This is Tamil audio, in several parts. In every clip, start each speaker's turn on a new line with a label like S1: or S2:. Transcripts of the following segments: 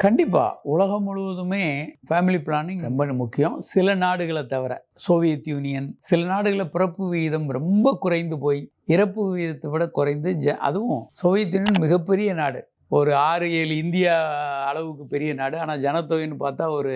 S1: கண்டிப்பாக உலகம் முழுவதுமே ஃபேமிலி பிளானிங் ரொம்ப முக்கியம். சில நாடுகளை தவிர சோவியத் யூனியன் சில நாடுகளில் பிறப்பு விகிதம் ரொம்ப குறைந்து போய் இறப்பு விகிதத்தை விட குறைந்து ஜ அதுவும் சோவியத் யூனியன் மிகப்பெரிய நாடு. ஒரு ஆறு ஏழு இந்தியா அளவுக்கு பெரிய நாடு. ஆனால் ஜனத்தொகைன்னு பார்த்தா ஒரு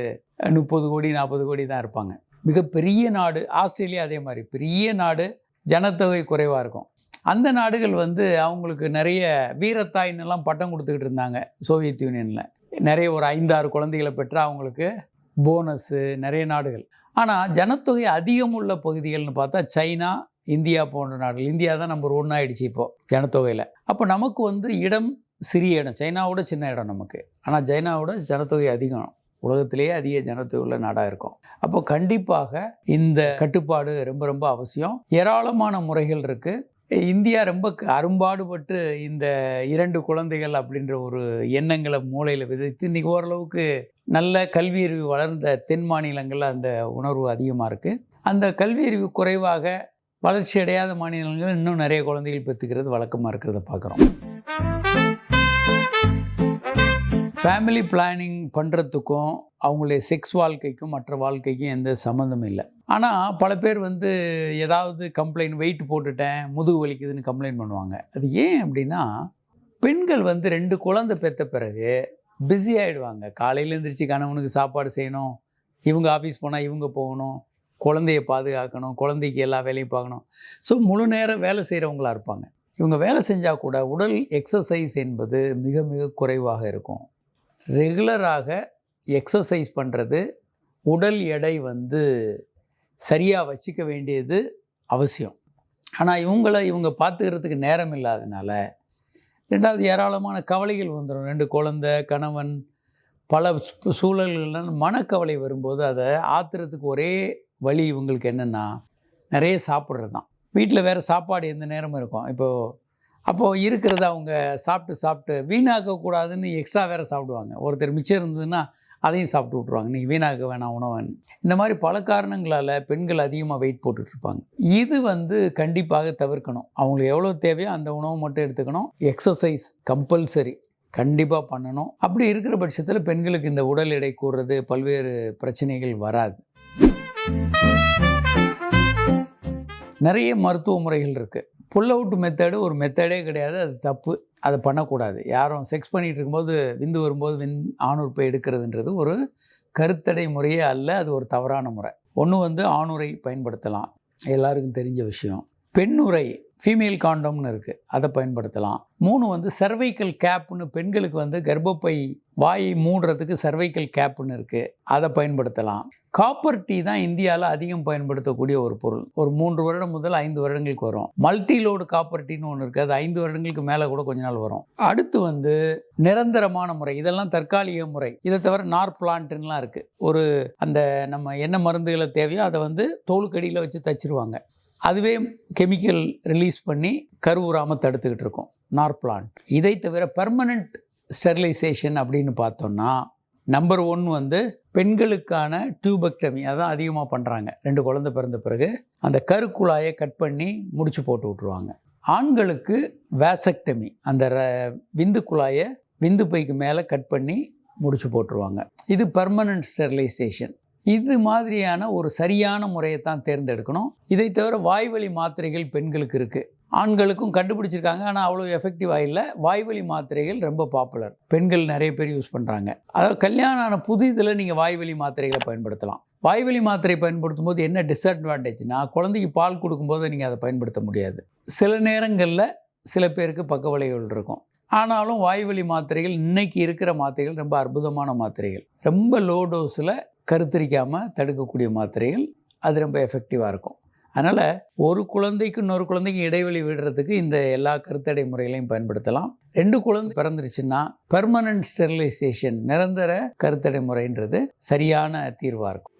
S1: முப்பது கோடி நாற்பது கோடி தான் இருப்பாங்க. மிகப்பெரிய நாடு. ஆஸ்திரேலியா அதே மாதிரி. பெரிய நாடு. ஜனத்தொகை குறைவாக இருக்கும். அந்த நாடுகள் வந்து அவங்களுக்கு நிறைய வீரத்தாயின்னெல்லாம் பட்டம் கொடுத்துக்கிட்டு இருந்தாங்க சோவியத் யூனியனில் நிறைய ஒரு ஐந்தாறு குழந்தைகளை பெற்று அவங்களுக்கு போனஸ்ஸு நிறைய நாடுகள். ஆனால் ஜனத்தொகை அதிகம் உள்ள பகுதிகள்னு பார்த்தா சைனா இந்தியா போன்ற நாடுகள். இந்தியா தான் நம்பர் ஒன்று ஆகிடுச்சு இப்போது ஜனத்தொகையில். அப்போ நமக்கு வந்து இடம் சிறிய இடம். சைனாவோட சின்ன இடம் நமக்கு. ஆனால் சைனாவோட ஜனத்தொகை அதிகம். உலகத்திலேயே அதிக ஜனத்தொகை உள்ள நாடாக இருக்கும். அப்போ கண்டிப்பாக இந்த கட்டுப்பாடு ரொம்ப ரொம்ப அவசியம். ஏராளமான முறைகள் இருக்குது இந்தியா ரொம்ப க- அரும்பாடுபட்டு இந்த இரண்டு குழந்தைகள் அப்படின்ற ஒரு எண்ணங்களை மூளையில் விதைத்து இன்றைக்கி ஓரளவுக்கு நல்ல கல்வி அறிவு வளர்ந்த தென் மாநிலங்களில் அந்த உணர்வு அதிகமாக இருக்குது அந்த கல்வி அறிவு குறைவாக வளர்ச்சி அடையாத மாநிலங்கள் இன்னும் நிறைய குழந்தைகள் பெற்றுக்கிறது வழக்கமாக இருக்கிறத பார்க்குறோம் ஃபேமிலி பிளானிங் பண்ணுறதுக்கும் அவங்களுடைய செக்ஸ் வாழ்க்கைக்கும் மற்ற வாழ்க்கைக்கும் எந்த சம்மந்தமும் இல்லை. ஆனால் பல பேர் வந்து ஏதாவது கம்ப்ளைண்ட் வெயிட் போட்டுட்டேன் முதுகு வலிக்குதுன்னு கம்ப்ளைண்ட் பண்ணுவாங்க. அது ஏன் அப்படின்னா பெண்கள் வந்து ரெண்டு குழந்தை பெற்ற பிறகு பிஸி ஆகிடுவாங்க காலையில் எழுந்திரிச்சு கணவனுக்கு சாப்பாடு செய்யணும் இவங்க ஆஃபீஸ் போனால் இவங்க போகணும் குழந்தைய பாதுகாக்கணும் குழந்தைக்கு எல்லா வேலையும் பார்க்கணும். ஸோ முழு நேரம் வேலை செய்கிறவங்களா இருப்பாங்க. இவங்க வேலை செஞ்சால் கூட உடல் எக்ஸசைஸ் என்பது மிக மிக குறைவாக இருக்கும். ரெகுலராக எக்ஸசைஸ் பண்ணுறது உடல் எடை வந்து சரியாக வச்சுக்க வேண்டியது அவசியம். ஆனால் இவங்கள இவங்க பார்த்துக்கிறதுக்கு நேரம் இல்லாதனால ரெண்டாவது ஏராளமான கவலைகள் வந்துடும் ரெண்டு குழந்த கணவன் பல சூழல்கள் சூழல்கள்ல மனக்கவலை வரும்போது அதை ஆத்துறதுக்கு ஒரே வழி இவங்களுக்கு என்னென்னா நிறைய சாப்பிட்றது தான் வீட்டில் வேறு சாப்பாடு எந்த நேரமும் இருக்கும். இப்போது அப்போது இருக்கிறத அவங்க சாப்பிட்டு சாப்பிட்டு வீணாக்கக்கூடாதுன்னு எக்ஸ்ட்ரா வேறு சாப்பிடுவாங்க. ஒருத்தர் மிச்சம் இருந்ததுன்னா அதையும் சாப்பிட்டு விட்ருவாங்க நீ வீணாக்க வேணாம் உணவன் இந்த மாதிரி பல காரணங்களால் பெண்கள் அதிகமாக வெயிட் போட்டுட்ருப்பாங்க. இது வந்து கண்டிப்பாக தவிர்க்கணும். அவங்களுக்கு எவ்வளோ தேவையோ அந்த உணவை மட்டும் எடுத்துக்கணும். எக்ஸசைஸ் கம்பல்சரி கண்டிப்பாக பண்ணணும். அப்படி இருக்கிற பட்சத்தில் பெண்களுக்கு இந்த உடல் எடை கூடுறது பல்வேறு பிரச்சனைகள் வராது. நிறைய மருத்துவ முறைகள் இருக்குது புல் அவுட் மெத்தடு ஒரு மெத்தடே கிடையாது. அது தப்பு. அதை பண்ணக்கூடாது. யாரும் செக்ஸ் பண்ணிகிட்டு இருக்கும்போது விந்து வரும்போது விந் ஆணுறுப்பை எடுக்கிறதுன்றது ஒரு கருத்தடை முறையே அல்ல. அது ஒரு தவறான முறை. ஒன்று வந்து ஆணுரை பயன்படுத்தலாம். எல்லாருக்கும் தெரிஞ்ச விஷயம். பெண்ணுரை ஃபீமேல் காண்டம்னு இருக்குது அதை பயன்படுத்தலாம். மூணு வந்து சர்வைக்கல் கேப்னு பெண்களுக்கு வந்து கர்ப்பப்பை வாயை மூடுறதுக்கு சர்வைக்கல் கேப்னு இருக்குது அதை பயன்படுத்தலாம். காப்பர் டீ தான் இந்தியாவில் அதிகம் பயன்படுத்தக்கூடிய ஒரு பொருள். ஒரு மூன்று வருடம் முதல் ஐந்து வருடங்களுக்கு வரும். மல்டி லோடு காப்பர் டீன்னு ஒன்று இருக்குது அது ஐந்து வருடங்களுக்கு மேலே கூட கொஞ்ச நாள் வரும். அடுத்து வந்து நிரந்தரமான முறை. இதெல்லாம் தற்காலிக முறை. இதை தவிர நார் பிளான்ட்டுலாம் இருக்குது ஒரு அந்த நம்ம என்ன மருந்துகளை தேவையோ அதை வந்து தோலுக்கடியில் வச்சு தச்சிருவாங்க. அதுவே கெமிக்கல் ரிலீஸ் பண்ணி கருவுறாமல் தடுத்துக்கிட்டு இருக்கோம். நார் இதை தவிர பெர்மனண்ட் ஸ்டெர்லைசேஷன் அப்படின்னு பார்த்தோம்னா நம்பர் ஒன் வந்து பெண்களுக்கான டியூபெக்டமி அதான் அதிகமாக பண்ணுறாங்க ரெண்டு குழந்தை பிறந்த பிறகு அந்த கருக்குழாயை கட் பண்ணி முடிச்சு போட்டு விட்ருவாங்க ஆண்களுக்கு வேசக்டமி அந்த ர- விந்து குழாயை விந்து பைக்கு மேலே கட் பண்ணி முடிச்சு போட்டுருவாங்க. இது பர்மனன்ட் ஸ்டெர்லைசேஷன் இது மாதிரியான ஒரு சரியான முறையை தான் தேர்ந்தெடுக்கணும். இதை தவிர வாய்வழி மாத்திரைகள் பெண்களுக்கு இருக்குது ஆண்களுக்கும் கண்டுபிடிச்சிருக்காங்க. ஆனால் அவ்வளோ எஃபெக்டிவாக இல்லை. வாய்வழி மாத்திரைகள் ரொம்ப பாப்புலர் பெண்கள் நிறைய பேர் யூஸ் பண்ணுறாங்க அதாவது கல்யாணம் ஆன புதிதில் நீங்கள் வாய்வழி மாத்திரைகளை பயன்படுத்தலாம். வாய்வழி மாத்திரை பயன்படுத்தும் போது என்ன டிஸ்அட்வான்டேஜ்னா குழந்தைக்கு பால் கொடுக்கும்போது நீங்கள் அதை பயன்படுத்த முடியாது. சில நேரங்களில் சில பேருக்கு பக்க விளைவுகள் இருக்கும். ஆனாலும் வாய்வழி மாத்திரைகள் இன்னைக்கு இருக்கிற மாத்திரைகள் ரொம்ப அற்புதமான மாத்திரைகள். ரொம்ப லோ டோஸில் கருத்தரிக்காமல் தடுக்கக்கூடிய மாத்திரைகள் அது ரொம்ப எஃபெக்டிவாக இருக்கும். அதனால் ஒரு குழந்தைக்கு இன்னொரு குழந்தைக்கு இடைவெளி விடுறதுக்கு இந்த எல்லா கருத்தடை முறைகளையும் பயன்படுத்தலாம். ரெண்டு குழந்தை பிறந்துருச்சுன்னா பெர்மனன்ட் ஸ்டெரிலைசேஷன் நிரந்தர கருத்தடை முறைன்றது சரியான தீர்வாக இருக்கும்.